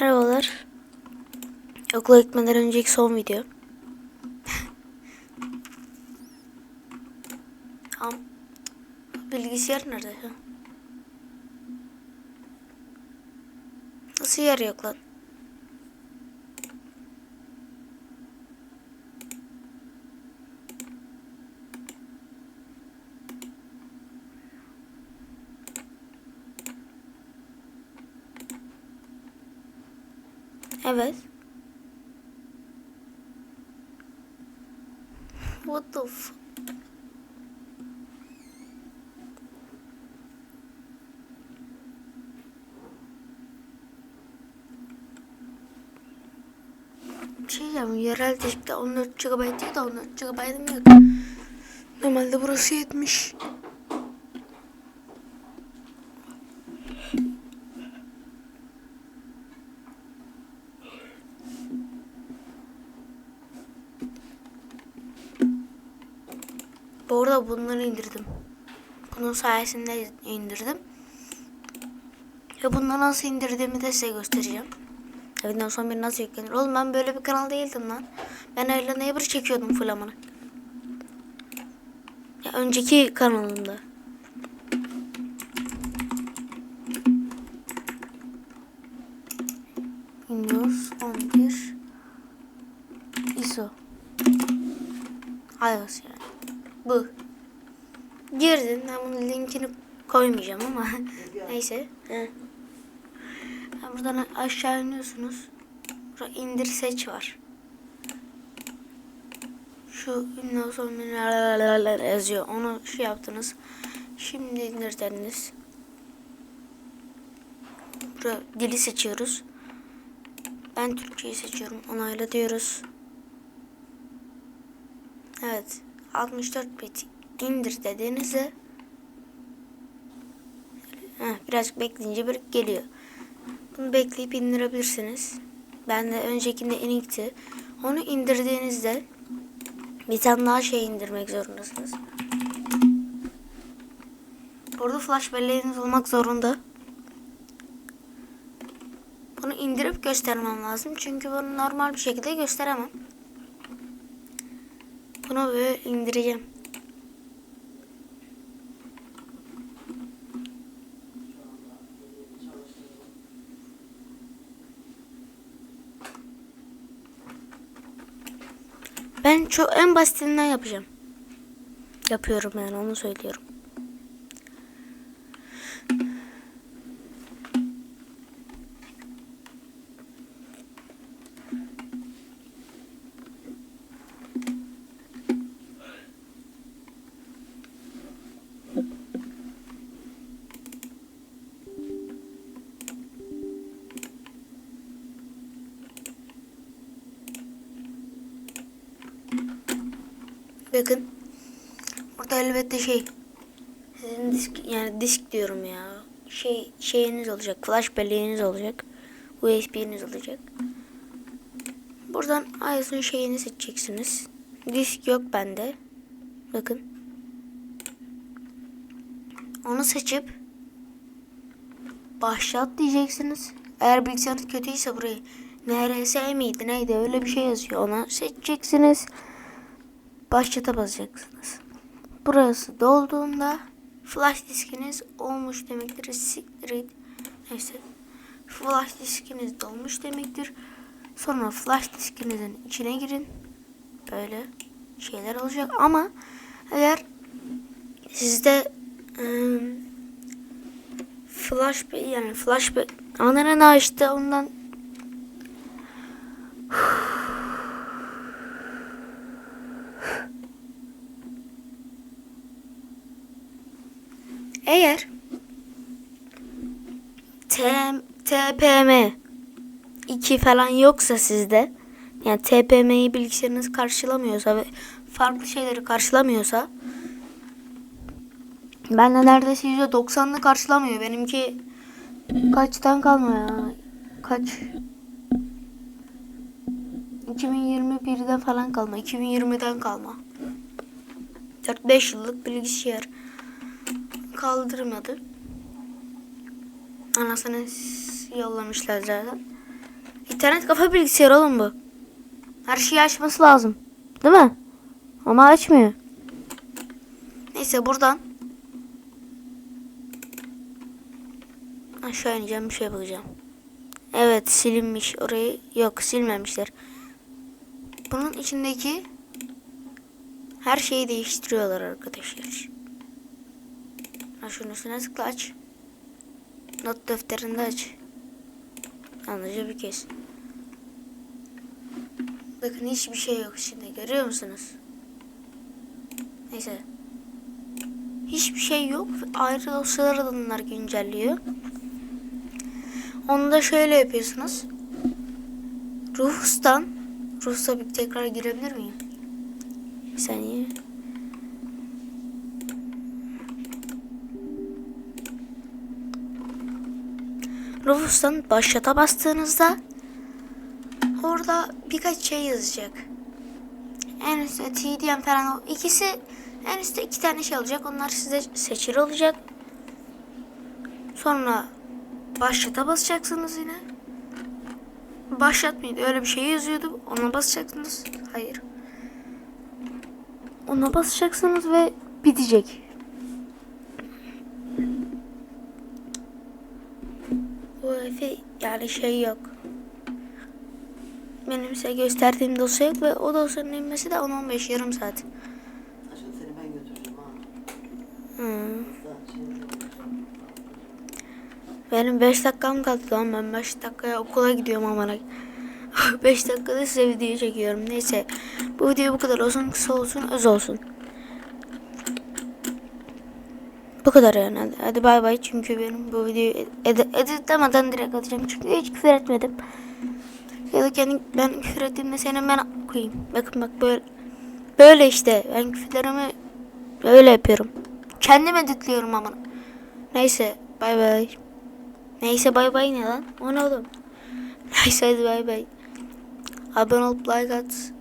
Merhabalar. Okula gitmeden önceki son video. Am bilgisayar nerede? Nasıl yer yok lan? Evet. What the f- Bir şey diyeceğim. Yerel tespite 14 GB değil de 14 GB'ım yok. Normalde burası 70. Arada bunları indirdim. Bunun sayesinde indirdim. Ve bunları nasıl indirdiğimi de size göstereceğim. Evinden sonra bir nasıl yüklenir. Oğlum ben böyle bir kanal değildim lan. Ben öyle neighbor çekiyordum flamanı. Ya önceki kanalımda. Windows 11 ISO iOS yani. Bu. Girdin. Ben bunun linkini koymayacağım ama neyse. He. Buradan aşağı iniyorsunuz. Burada indir seç var. Şu Windows 11 yazıyor. Onu şu yaptınız. Şimdi indir dediniz. Burada dili seçiyoruz. Ben Türkçeyi seçiyorum. Onayla diyoruz. Evet. 64 bit indir dediğinizde Heh, birazcık bekleyince bir geliyor. Bunu bekleyip indirebilirsiniz. Ben de öncekinde inikti. Onu indirdiğinizde bir tane daha şey indirmek zorundasınız. Burada flash belleğiniz olmak zorunda. Bunu indirip göstermem lazım. Çünkü bunu normal bir şekilde gösteremem. Bunu böyle indireceğim. Ben çok en basitinden yapacağım. Yapıyorum yani onu söylüyorum. Bakın. Burada elbette şey. Sizin disk yani disk diyorum ya. Şey şeyiniz olacak. Flash belleğiniz olacak. USB'niz olacak. Buradan iOS'un şeyini seçeceksiniz. Disk yok bende. Bakın. Onu seçip başlat diyeceksiniz. Eğer bilgisayarınız kötüyse burayı NRS miydi neydi öyle bir şey yazıyor. Ona seçeceksiniz başlata basacaksınız. Burası dolduğunda flash diskiniz olmuş demektir. Siktir et. Neyse. Flash diskiniz dolmuş demektir. Sonra flash diskinizin içine girin. Böyle şeyler olacak ama eğer sizde ıı, flash yani flash da işte ondan Eğer TPM 2 falan yoksa sizde yani TPM'yi bilgisayarınız karşılamıyorsa ve farklı şeyleri karşılamıyorsa ben de neredeyse %90'ını karşılamıyor. Benimki kaçtan kalma ya? Kaç? 2021'den falan kalma. 2020'den kalma. 4-5 yıllık bilgisayar kaldırmadı. Anasını yollamışlar zaten. İnternet kafa bilgisayar oğlum bu. Her şeyi açması lazım. Değil mi? Ama açmıyor. Neyse buradan aşağı ineceğim bir şey bakacağım. Evet silinmiş orayı yok silmemişler. Bunun içindeki her şeyi değiştiriyorlar arkadaşlar. Ha şunun üstüne tıkla aç. Not defterinde aç. Yalnızca bir kez. Bakın hiçbir şey yok içinde görüyor musunuz? Neyse. Hiçbir şey yok. Ayrı dosyaları da bunlar güncelliyor. Onu da şöyle yapıyorsunuz. Ruhs'tan Ruhs'a bir tekrar girebilir miyim? Bir saniye. Ruhs'tan başlata bastığınızda orada birkaç şey yazacak. En üstte TDM falan ikisi en üstte iki tane şey olacak. Onlar size seçili olacak. Sonra başlata basacaksınız yine. Başlat mıydı? Öyle bir şey yazıyordu. Ona basacaksınız. Hayır. Ona basacaksınız ve bitecek. Efe yani şey yok. Benim size gösterdiğim dosya yok ve o dosyanın inmesi de 10-15 yarım saat. Aşkım seni ben götüreceğim ha. Hmm. Benim 5 dakikam kaldı lan ben 5 dakikaya okula gidiyorum amına. 5 dakikada size video çekiyorum. Neyse bu video bu kadar olsun kısa olsun öz olsun. Bu kadar yani. Hadi, bay bay çünkü benim bu videoyu ed- editlemeden direkt atacağım çünkü hiç küfür etmedim. Ya da kendi ben küfür ettiğimde seni ben koyayım. Bakın bak böyle böyle işte ben küfürlerimi öyle yapıyorum. Kendim editliyorum ama. Neyse bay bay. Neyse bay bay ne lan? O ne oğlum? Neyse hadi bay bay. Abone olup like at.